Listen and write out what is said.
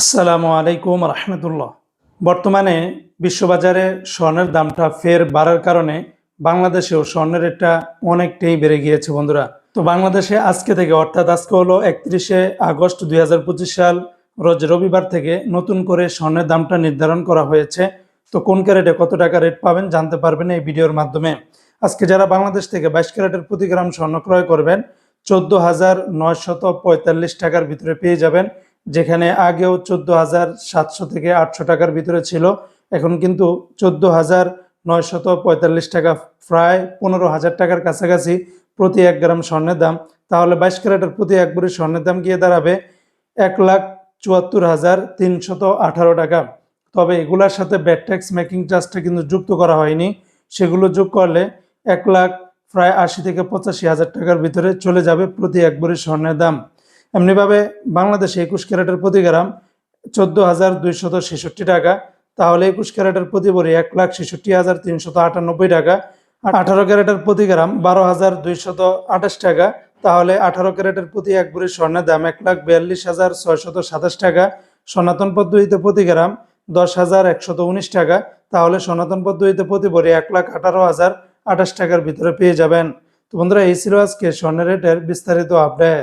আসসালামু আলাইকুম রহমতুল্লাহ। বর্তমানে বিশ্ববাজারে স্বর্ণের দামটা ফের বাড়ার কারণে বাংলাদেশেও স্বর্ণের রেটটা অনেকটাই বেড়ে গিয়েছে বন্ধুরা। তো বাংলাদেশে আজকে থেকে অর্থাৎ আজকে হলো একত্রিশে আগস্ট দুই হাজার পঁচিশ সাল, রোজ রবিবার থেকে নতুন করে স্বর্ণের দামটা নির্ধারণ করা হয়েছে। তো কোন ক্যারেটে কত টাকা রেট পাবেন জানতে পারবেন এই ভিডিওর মাধ্যমে। আজকে যারা বাংলাদেশ থেকে বাইশ ক্যারেটের প্রতি গ্রাম স্বর্ণ ক্রয় করবেন, চোদ্দ হাজার নয়শত পঁয়তাল্লিশ টাকার ভিতরে পেয়ে যাবেন। যেখানে আগেও চোদ্দ হাজার সাতশো থেকে আটশো টাকার ভিতরে ছিল, এখন কিন্তু চোদ্দ হাজার নয়শত পঁয়তাল্লিশ টাকা প্রায় পনেরো হাজার টাকার কাছাকাছি প্রতি এক গ্রাম স্বর্ণের দাম। তাহলে বাইশ ক্যারেটের প্রতি এক ভরি স্বর্ণের দাম গিয়ে দাঁড়াবে এক লাখ চুয়াত্তর হাজার তিনশত আঠারো টাকা। তবে এগুলোর সাথে ব্যাট ট্যাক্স মেকিং চার্জটা কিন্তু যুক্ত করা হয়নি। সেগুলো যোগ করলে এক লাখ প্রায় আশি থেকে পঁচাশি হাজার টাকার ভিতরে চলে যাবে প্রতি এক ভরি স্বর্ণের দাম। এমনিভাবে বাংলাদেশে একুশ ক্যারেটের প্রতি গ্রাম চোদ্দ হাজার দুইশত ছেষট্টি টাকা, তাহলে একুশ ক্যারেটের প্রতি ভরি এক লাখ ছেষট্টি হাজার তিনশত আটানব্বই টাকা। আঠারো ক্যারেটের প্রতি গ্রাম বারো হাজার দুইশত আঠাশ টাকা, তাহলে আঠারো ক্যারেটের প্রতি এক ভরি স্বর্ণের দাম এক লাখ বিয়াল্লিশ হাজার ছয়শত সাতাশ টাকা। সনাতন পদ্ধতিতে প্রতি গ্রাম দশ হাজার একশত উনিশ টাকা, তাহলে সনাতন পদ্ধতিতে প্রতি ভরি এক লাখ আঠারো হাজার আঠাশ টাকার ভিতরে পেয়ে যাবেন। তো বন্ধুরা, এই ছিল আজকে স্বর্ণের রেটের বিস্তারিত আপডেট।